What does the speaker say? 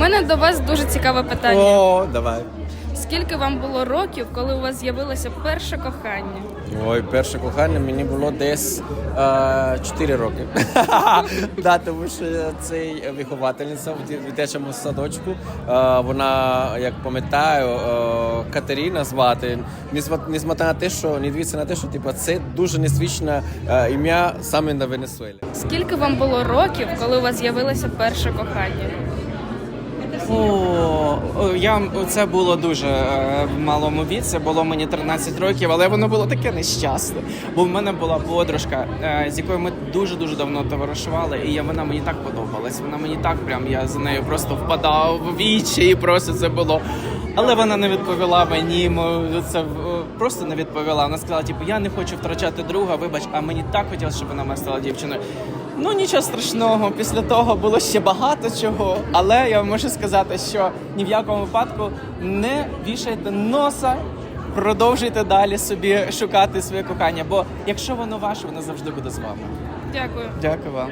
У мене до вас дуже цікаве питання. О, давай. Скільки вам було років, коли у вас з'явилося перше кохання? Ой, перше кохання мені було десь е, 4 роки. да, тому що цей виховательниця в дитячому садочку. Е, вона, як пам'ятаю, е, Катерина звати. Несмотря на те, що не дивіться на те, що типу, це дуже незвичне е, ім'я саме на Венесуелі. Скільки вам було років, коли у вас з'явилося перше кохання? О, я це було дуже е, в малому віці, було мені 13 років, але воно було таке нещасне. Бо в мене була подружка, е, з якою ми дуже дуже давно товаришували, і вона мені так подобалась. Вона мені так прям я за нею просто впадав в вічі, і просто це було. Але вона не відповіла мені. Це е, просто не відповіла. Вона сказала, типу, я не хочу втрачати друга, вибач, а мені так хотілося, щоб вона мене стала дівчиною. Ну нічого страшного, після того було ще багато чого. Але я можу сказати, що ні в якому випадку не вішайте носа, продовжуйте далі собі шукати своє кохання. Бо якщо воно ваше, воно завжди буде з вами. Дякую. Дякую вам.